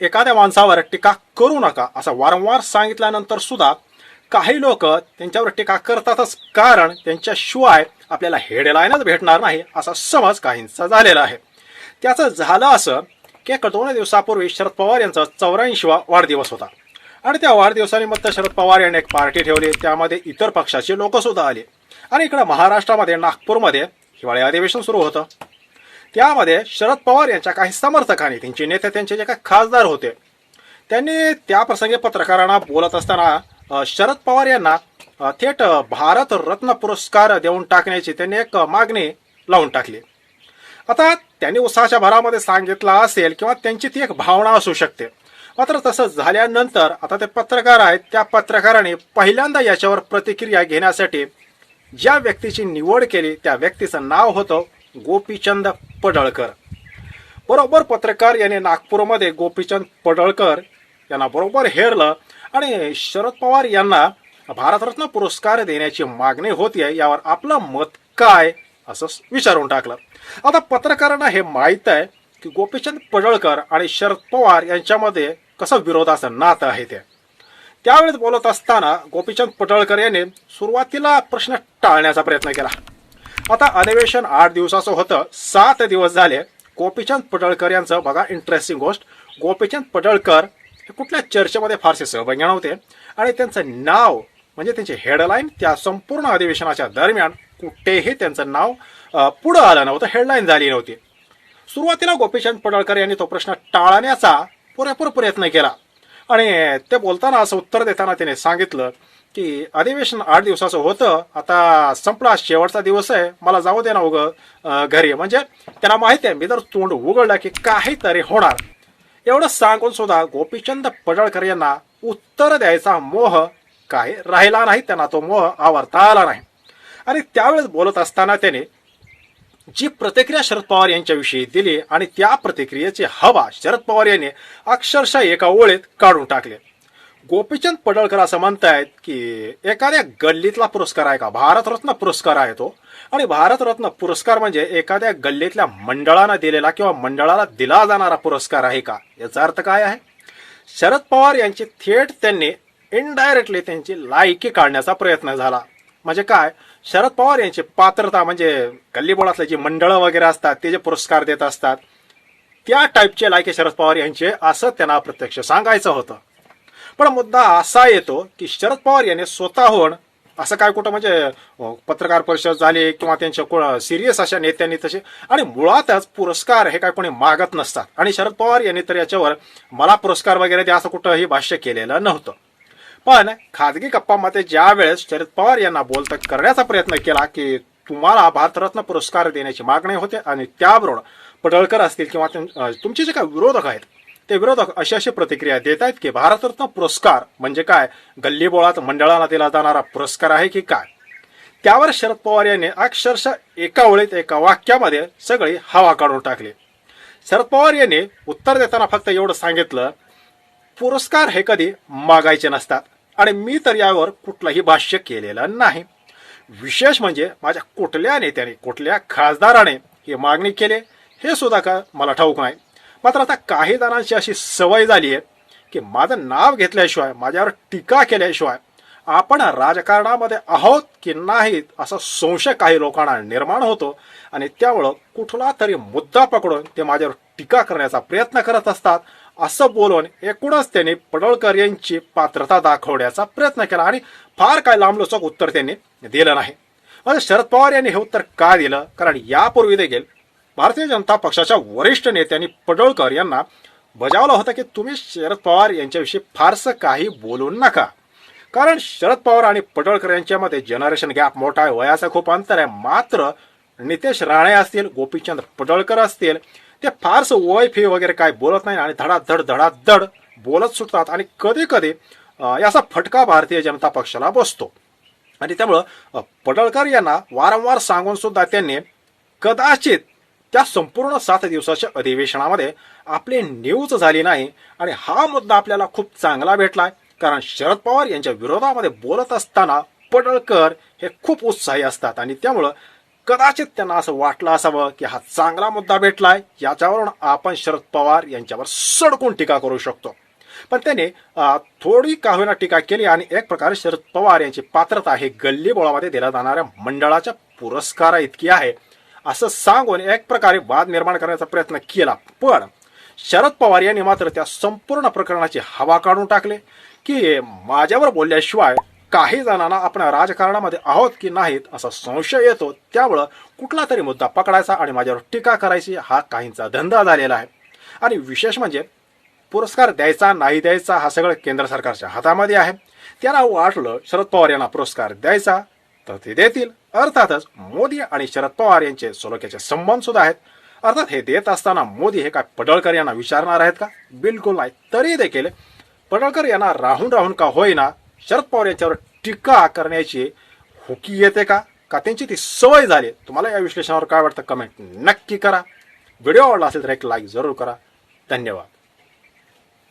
एखाद्या माणसावर टीका करू नका असं वारंवार सांगितल्यानंतर सुद्धा काही लोक त्यांच्यावर टीका करतातच कारण त्यांच्याशिवाय आपल्याला हेडलाईनच भेटणार नाही असा समज काहींचा झालेला आहे. त्याचं झालं असं की एक दोन दिवसापूर्वी शरद पवार यांचा चौऱ्याऐंशीवा वाढदिवस होता. आणि त्या वाढदिवसानिमित्त शरद पवार यांनी एक पार्टी ठेवली त्यामध्ये इतर पक्षाचे लोकसुद्धा आले. आणि इकडं महाराष्ट्रामध्ये नागपूरमध्ये हिवाळी अधिवेशन सुरू होतं. त्यामध्ये शरद पवार यांच्या काही समर्थकांनी त्यांचे नेते त्यांचे जे काही खासदार होते त्यांनी त्या प्रसंगी पत्रकारांना बोलत असताना शरद पवार यांना थेट भारत रत्न पुरस्कार देऊन टाकण्याची त्यांनी एक मागणी लावून टाकली. आता त्यांनी उत्साहाच्या भरामध्ये सांगितलं असेल किंवा त्यांची ती एक भावना असू शकते. मात्र तसं झाल्यानंतर आता ते पत्रकार आहेत त्या पत्रकाराने पहिल्यांदा याच्यावर प्रतिक्रिया घेण्यासाठी ज्या व्यक्तीची निवड केली त्या व्यक्तीचं नाव होतं गोपीचंद पडळकर. बरोबर पत्रकार यांनी नागपूरमध्ये गोपीचंद पडळकर यांना बरोबर हेरलं आणि शरद पवार यांना भारतरत्न पुरस्कार देण्याची मागणी होतीये यावर आपलं मत काय असं विचारून टाकलं. आता पत्रकारांना हे माहीत आहे की गोपीचंद पडळकर आणि शरद पवार यांच्यामध्ये कसं विरोधाचं नातं आहे ते. त्यावेळेस बोलत असताना गोपीचंद पडळकर यांनी सुरुवातीला प्रश्न टाळण्याचा प्रयत्न केला. आता अधिवेशन आठ दिवसाचं होतं सात दिवस झाले. गोपीचंद पडळकर यांचं बघा इंटरेस्टिंग गोष्ट. गोपीचंद पडळकर हे कुठल्या चर्चेमध्ये फारसे सहभागी नव्हते. आणि त्यांचं नाव म्हणजे त्यांची हेडलाईन त्या संपूर्ण अधिवेशनाच्या दरम्यान कुठेही त्यांचं नाव पुढं आलं नव्हतं हेडलाईन झाली नव्हती. सुरुवातीला गोपीचंद पडळकर यांनी तो प्रश्न टाळण्याचा पुरेपूर प्रयत्न केला. आणि ते बोलताना असं उत्तर देताना त्याने सांगितलं की अधिवेशन आठ दिवसाचं होतं. आता संपला शेवटचा दिवस आहे. मला जाऊ दे ना उग घरी. म्हणजे त्यांना माहिती आहे मी जर तोंड उघडलं की काहीतरी होणार. एवढं सांगून सुद्धा गोपीचंद पडळकर यांना उत्तर द्यायचा मोह काय राहिला नाही. त्यांना तो मोह आवरता आला नाही. आणि त्यावेळेस बोलत असताना त्याने जी प्रतिक्रिया शरद पवार यांच्याविषयी दिली आणि त्या प्रतिक्रियेची हवा शरद पवार यांनी अक्षरशः एका ओळीत काढून टाकले. गोपीचंद पडळकर असं म्हणतायत की एखाद्या गल्लीतला पुरस्कार आहे का? भारतरत्न पुरस्कार आहे तो. आणि भारतरत्न पुरस्कार म्हणजे एखाद्या गल्लीतल्या मंडळानं दिलेला किंवा मंडळाला दिला जाणारा पुरस्कार आहे का? याचा अर्थ काय आहे? शरद पवार यांची थेट त्यांनी इनडायरेक्टली त्यांची लायकी काढण्याचा प्रयत्न झाला. म्हणजे काय? शरद पवार यांची पात्रता म्हणजे गल्लीबोळातले जी मंडळं वगैरे असतात ते जे पुरस्कार देत असतात त्या टाईपचे लायके शरद पवार यांचे असं त्यांना प्रत्यक्ष सांगायचं होतं. पण मुद्दा असा येतो की शरद पवार यांनी स्वतःहून असं काय कुठं म्हणजे पत्रकार परिषद झाली किंवा त्यांच्या सिरियस अशा नेत्यांनी तसे आणि मुळातच पुरस्कार हे काय कोणी मागत नसतात. आणि शरद पवार यांनी तर याच्यावर मला पुरस्कार वगैरे द्या असं कुठंही भाष्य केलेलं नव्हतं. पण खाजगी गप्पामध्ये ज्या वेळेस शरद पवार यांना बोलत करण्याचा प्रयत्न केला की तुम्हाला भारतरत्न पुरस्कार देण्याची मागणी होते आणि त्याबरोबर पडळकर असतील किंवा तुम- तुमचे जे काही विरोधक आहेत ते विरोधक अशी अशी प्रतिक्रिया देत आहेत की भारतरत्न पुरस्कार म्हणजे काय? गल्लीबोळात मंडळाला दिला जाणारा पुरस्कार आहे की काय? त्यावर शरद पवार यांनी अक्षरशः एका ओळीत एका वाक्यामध्ये सगळी हवा काढून टाकली. शरद पवार यांनी उत्तर देताना फक्त एवढं सांगितलं पुरस्कार हे कधी मागायचे नसतात आणि मी तर यावर कुठलंही भाष्य केलेलं नाही. विशेष म्हणजे माझ्या कुठल्या नेत्याने कुठल्या खासदाराने ही मागणी केली हे सुद्धा का मला ठाऊक नाही. मात्र आता काही जणांची अशी सवय झाली आहे की माझं नाव घेतल्याशिवाय माझ्यावर टीका केल्याशिवाय आपण राजकारणामध्ये आहोत की नाहीत असा संशय काही लोकांना निर्माण होतो आणि त्यामुळं कुठला तरी मुद्दा पकडून ते माझ्यावर टीका करण्याचा प्रयत्न करत असतात असं बोलून एकूणच त्यांनी पडळकर यांची पात्रता दाखवण्याचा प्रयत्न केला आणि फार काय लांबलचक उत्तर त्यांनी दिलं नाही. म्हणजे शरद पवार यांनी हे उत्तर का दिलं? कारण यापूर्वी देखील भारतीय जनता पक्षाच्या वरिष्ठ नेत्यांनी पडळकर यांना बजावलं होतं की तुम्ही शरद पवार यांच्याविषयी फारसं काही बोलू नका. कारण शरद पवार आणि पडळकर यांच्यामध्ये जनरेशन गॅप मोठा आहे वयाचा खूप अंतर आहे. मात्र नितेश राणे असतील गोपीचंद पडळकर असतील ते फारसं वय फी वगैरे काय बोलत नाही आणि धडाधड धडाधड बोलत सुटतात आणि कधी कधी याचा फटका भारतीय जनता पक्षाला बसतो. आणि त्यामुळं पडळकर यांना वारंवार सांगून सुद्धा त्यांनी कदाचित त्या संपूर्ण सात दिवसाच्या अधिवेशनामध्ये आपली न्यूज झाली नाही आणि हा मुद्दा आपल्याला खूप चांगला भेटलाय. कारण शरद पवार यांच्या विरोधामध्ये बोलत असताना पडळकर हे खूप उत्साही असतात आणि त्यामुळं कदाचित त्यांना असं वाटलं असावं की हा चांगला मुद्दा भेटलाय. याच्यावरून आपण शरद पवार यांच्यावर सडकून टीका करू शकतो. पण त्याने थोडी का होईना टीका केली आणि एक प्रकारे शरद पवार यांची पात्रता हे गल्ली बोळामध्ये दिल्या जाणाऱ्या मंडळाच्या पुरस्कारा इतकी आहे. असं सांगून एक प्रकारे वाद निर्माण करण्याचा प्रयत्न केला. पण शरद पवार यांनी मात्र त्या संपूर्ण प्रकरणाची हवा काढून टाकले की माझ्यावर बोलल्याशिवाय काही जणांना आपण राजकारणामध्ये आहोत की नाहीत असा संशय येतो. त्यामुळं कुठला तरी मुद्दा पकडायचा आणि माझ्यावर टीका करायची हा काहींचा धंदा झालेला आहे. आणि विशेष म्हणजे पुरस्कार द्यायचा नाही द्यायचा हा सगळं केंद्र सरकारच्या हातामध्ये आहे. त्यांना वाटलं शरद पवार यांना पुरस्कार द्यायचा तर ते देतील. अर्थातच मोदी आणि शरद पवार यांचे सोलोक्याचे संबंध सुद्धा आहेत. अर्थात हे देत असताना मोदी हे काय पडळकर यांना विचारणार आहेत का? बिलकुल नाही. तरी देखील पडळकर यांना राहून राहून का होईना शरद पवार यांच्यावर टीका करण्याची हुकी येते का? का त्यांची ती सवय झाली? तुम्हाला या विश्लेषणावर काय वाटतं? कमेंट नक्की करा. व्हिडिओ आवडला असेल तर एक लाईक जरूर करा. धन्यवाद.